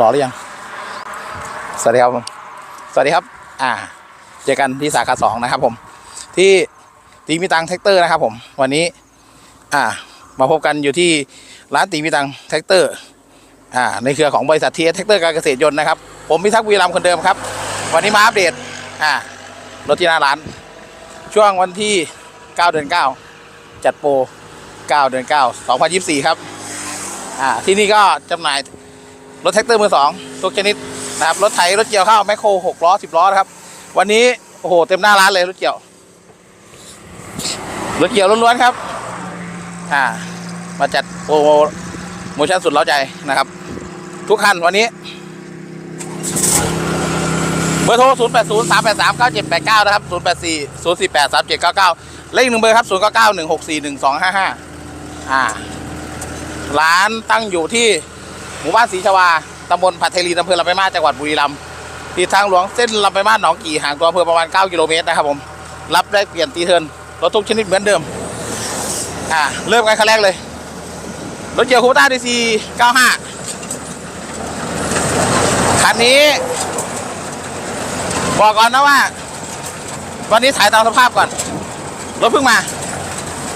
รอหรือยัง สวัสดีครับผม สวัสดีครับ อ่า เจอกันที่สาขาสองนะครับ ผม ที่ตีมีตังแท็กเตอร์นะครับ ผม วันนี้ อ่า มาพบกันอยู่ที่ร้านตีมีตังแท็กเตอร์ อ่า ในเครือของบริษัททีเอสแท็กเตอร์การเกษตรยนต์นะครับ ผมพิทักษ์วีรัมคนเดิมครับ วันนี้มาอัปเดต อ่ารถที่หน้าร้าน ช่วงวันที่ 9 เดือน 9 จัดโปร 9 เดือน 9 2024 ครับ อ่า ที่นี่ก็จำหน่าย รถแท็กเตอร์มือสองทุกชนิดนะครับรถไถรถเกี่ยวข้าวแมคโครหกล้อสิบล้อนะครับ วันนี้โอ้โหเต็มหน้าร้านเลยรถเกี่ยวรถเกี่ยวล้วนๆครับ อ่า มาจัดโปรโมชั่นสุดเล้าใจนะครับ ทุกคันวันนี้ เบอร์โทร 0 8 0 3 8 3 9 7 8 9 นะครับ 0 8 4 0 4 8 3 7 9 9 เลขหนึ่งเบอร์ครับ 0 9 9 1 6 4 1 2 5 5 อ่า ร้านตั้งอยู่ที่ หมู่บ้านศรีชวาตำบลผัดไทลีอำเภอลำปางมาจังหวัดบุรีรัมย์ติดทางหลวงเส้นลำปางมาหนองกี่ห่างตัวอำเภอประมาณ 9 กิโลเมตรนะครับผม รับได้เปลี่ยนตีเทินรถทุกชนิดเหมือนเดิม อ่า เริ่มกันคันแรกเลย รถเกียวคูต้าดีซี95 คันนี้ บอกก่อนนะว่า วันนี้ถ่ายตามสภาพก่อน รถเพิ่งมา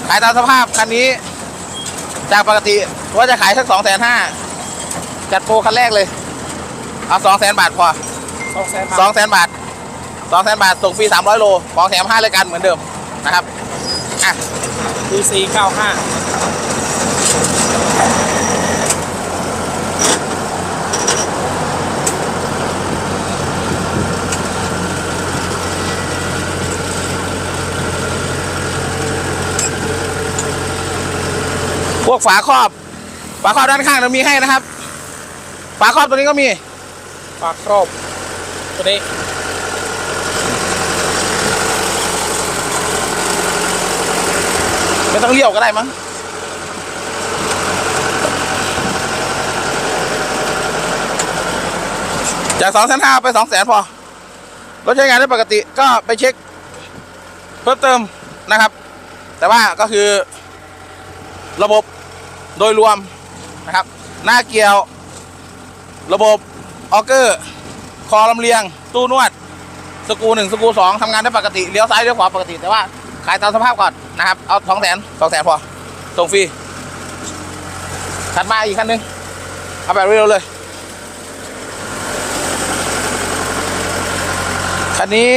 ถ่ายตามสภาพคันนี้ จากปกติว่าจะขายสักสองแสนห้า จัดโปรคันแรกเลย เอาสองแสนบาทพอสองแสนสองแสนบาทสองแสนบาทส่งฟรีสามร้อยโลของแถมห้ารายการเหมือนเดิมนะครับอะดีซีเก้าห้าพวกฝาครอบ ฝาครอบด้านข้างเรามีให้นะครับ ฝาครอบตัวนี้ก็มี ฝากครอบตัวนี้ไม่ต้องเลี้ยวก็ได้มั้งจากสองแสนห้าไปสองแสนพอรถใช้งานได้ปกติก็ไปเช็ค เพิ่มเติมนะครับ แต่ว่าก็คือระบบโดยรวมนะครับ หน้าเกียว ระบบออเกอร์ คอลำเลียง ตู้นวด สกูหนึ่งสกูสองทำงานได้ปกติ เลี้ยวซ้ายเลี้ยวขวาปกติ แต่ว่าขายตามสภาพก่อนนะครับ เอาสองแสนสองแสนพอ ส่งฟรี ถัดมาอีกคันหนึง เอาแบบเร็วเลย คันนี้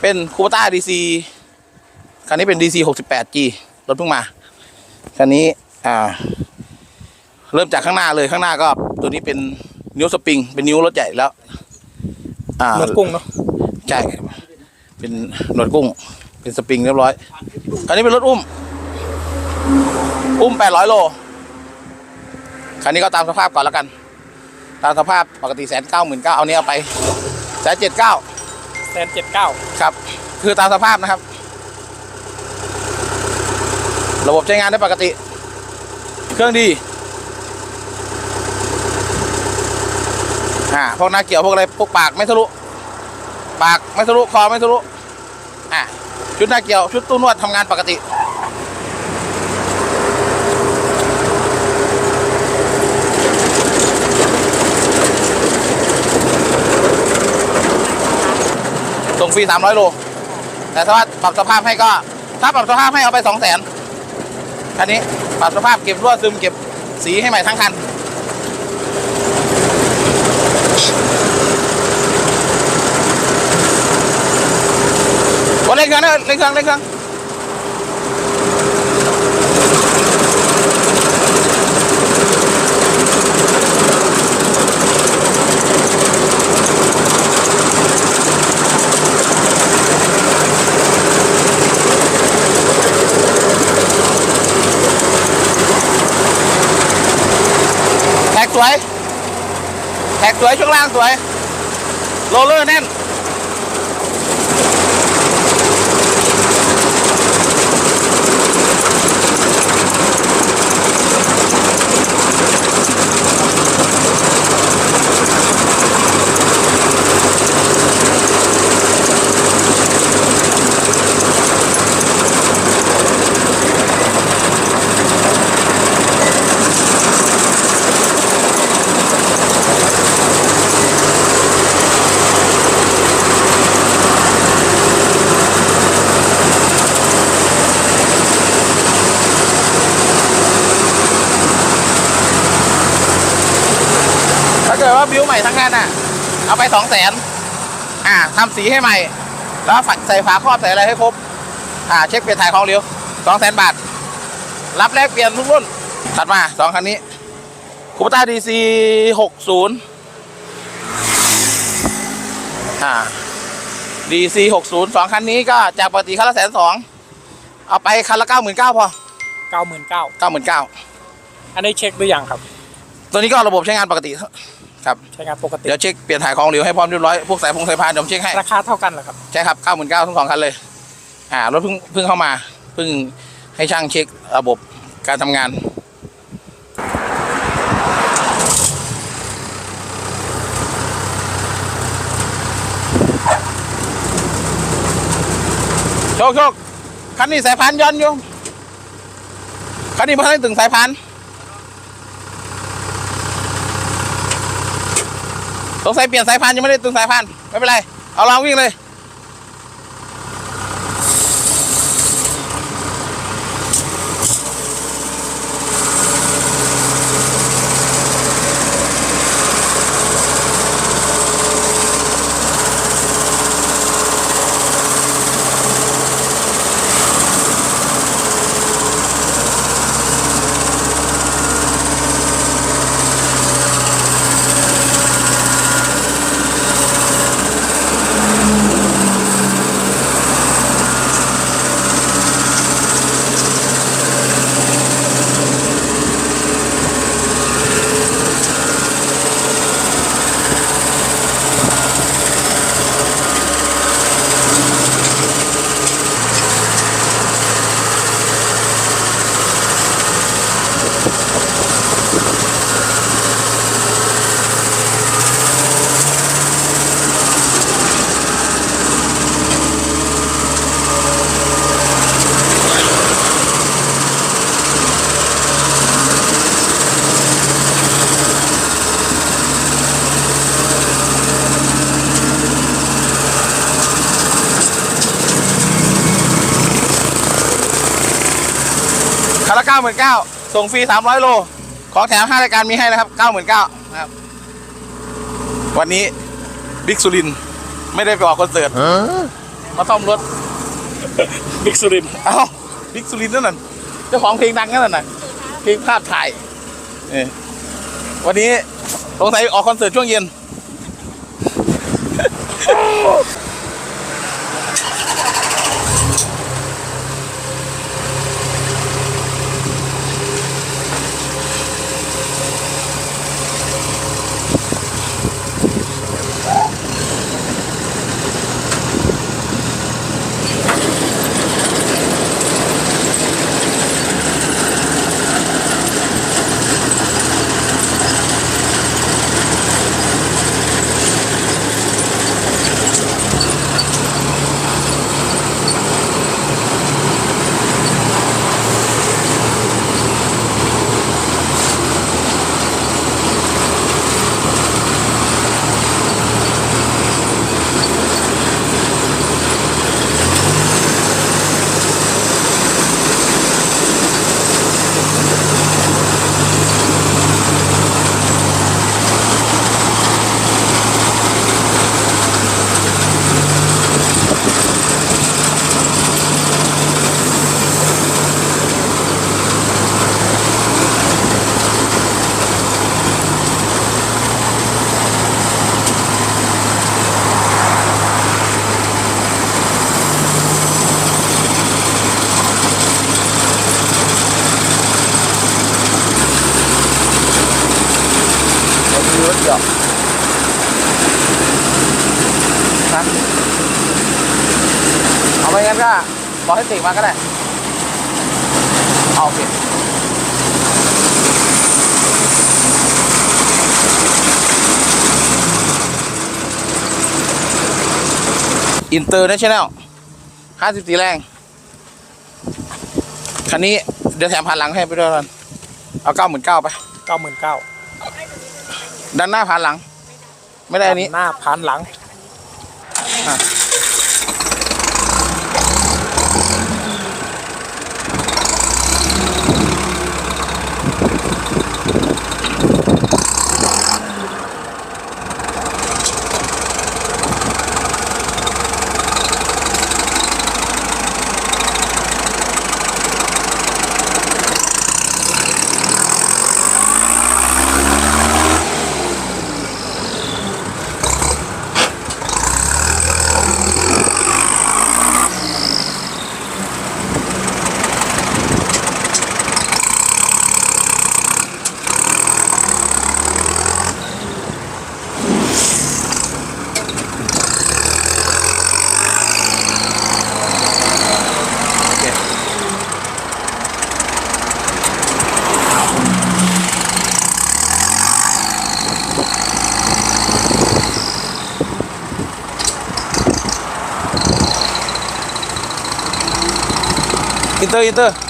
เป็นคูปต้าดีซีคันนี้เป็นดีซีหกสิบแปดจีรถเพิ่งมา คันนี้ อ่า เริ่มจากข้างหน้าเลยข้างหน้าก็ ตัวนี้เป็นนิ้วสปริง เป็นนิ้วรถใหญ่แล้ว อ่าเหมือนกุ้งเนาะใช่เป็นหนวดกุ้ง เป็นสปริงเรียบร้อยคันนี้เป็นรถอุ้ม อุ้มแปดร้อยโลคันนี้ก็ตามสภาพก่อนแล้วกัน ตามสภาพปกติแสนเก้าหมื่นเก้าเอาเนี้ยเอาไปแสนเจ็ดเก้าแสนเจ็ดเก้าครับ คือตามสภาพนะครับ ระบบใช้งานได้ปกติ เครื่องดี อ่าพวกหน้าเกี่ยวพวกอะไรพวกปากไม่ทะลุปากไม่ทะลุคอไม่ทะลุอ่าชุดหน้าเกี่ยวชุดตู้นวดทำงานปกติส่งฟรี300โล แต่ถ้าปรับสภาพให้ก็ ถ้าปรับสภาพให้เอาไป2 0 0 0 0นคันนี้ปรับสภาพเก็บรั่วซึมเก็บสีให้ใหม่ทั้งคัน เร่งเครื่องนะเร่งเครื่องเร่งเครื่องแท็กสวยแท็กสวยช่วงล่างสวยโรลเลอร์แน่น ม่ทั้งนั้นอะ เอาไปสองแสนอ่าทำสีให้ใหม่ แล้วใส่ฝาครอบใส่อะไรให้ครบ อ่า เช็คเปลี่ยนถ่ายของเร็วสองแสนบาท รับแลกเปลี่ยนทุกรุ่นถัดมาสองคันนี้คูปต้าดีซีหกศูนย์อ่าดีซีหกศูนย์สองคันนี้ก็จากปกติคันละแสนสองเอาไปคันละเก้าหมื่นเก้าพอเก้าหมื่นเก้าเก้าหมื่นเก้าอันนี้เช็คหรือยังครับ ตัวนี้ก็ระบบใช้งานปกติ ครับใช้งานปกติเดี๋ยวเช็คเปลี่ยนถ่ายของเหลวให้พร้อมเรียบร้อยพวกสายพงสายพานเดี๋ยวผมเช็คให้ราคาเท่ากันเหรอครับใช่ครับเก้าหมื่นเก้าทั้งสองคันเลยอ่ารถเพิ่งเพิ่งเข้ามาเพิ่งให้ช่างเช็คระบบการทำงานโชคโชคคันนี้สายพานย้อนอยู่คันนี้ไม่ได้ถึงสายพาน สงสัยเปลี่ยนสายพานยังไม่ได้ตึงสายพานไม่เป็นไร เอาลองวิ่งเลยาหมื่นเก้าส่งฟรีสามร้อยโล ของแถมห้ารายการมีให้นะครับเก้าหมื่นเก้านะครับ วันนี้บิ๊กสุรินทร์ไม่ได้ไปออกคอนเสิร์ตมาซ่อมรถบิ๊กสุรินเอ้าบิ๊กสุรินทร์นั่นน่ะเจ้าของเพลงดังนั่นน่ะเพลงภาพถ่ายเออวันนี้สงสัยออกคอนเสิร์ตช่วงเย็น ไปงั้นก็บอกให้ติกมาก็ได้เอาโอเคอินเตอร์เนชั่นแนลห้าสิบสี่แรง คันนี้เดี๋ยวแถมผ่านหลังให้ไปด้วยกันเอาเก้าหมื่นเก้าไป เก้าหมื่นเก้าด้านหน้าผ่านหลัง ไม่ได้อันนี้ หน้าผ่านหลัง อิน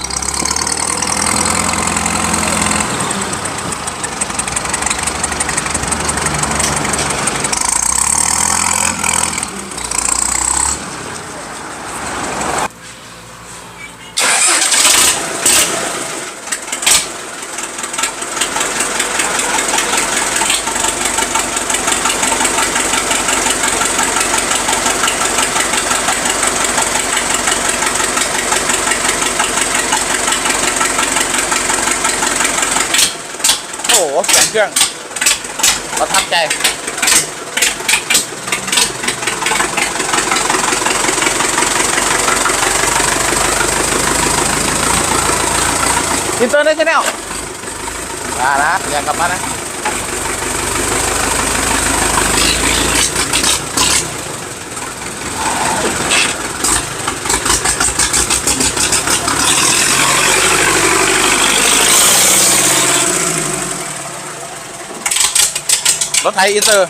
โอ้โหเสียงเครื่องประทับใจอินเตอร์เนชั่นแนลมานะอย่ากลับมานะ รถไถอินเตอร์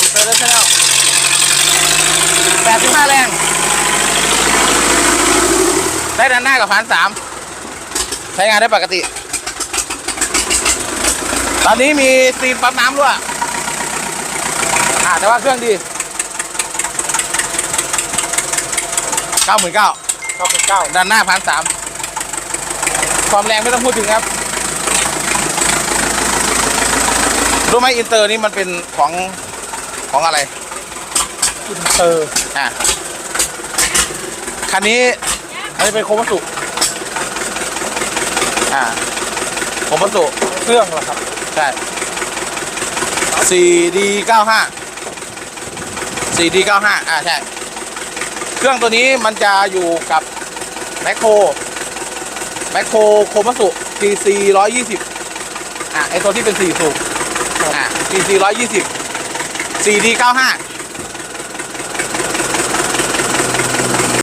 อินเตอร์เนชั่นแนลแปดสิบห้าแรง ได้ด้านหน้ากับพันสาม ใช้งานได้ปกติ ตอนนี้มีซีนปั๊มน้ำด้วยอ่าแต่ว่าเครื่องดีเก้าหมื่นเก้าเก้าหมื่นเก้าด้านหน้าพันสามความแรงไม่ต้องพูดถึงครับ รู้ไหมอินเตอร์นี่มันเป็นของของอะไร อินเตอร์อะคันนี้อันนี้เป็นโคมัสุอ่าโคมัสุเครื่องเหรอครับ ใช่ 4D 95 4D 95 อ่าใช่ เครื่องตัวนี้มันจะอยู่กับแมคโครแมคโครโคมัสุ TC 120อะไอตัวที่เป็น4สูบ อะ TC 120 4D 95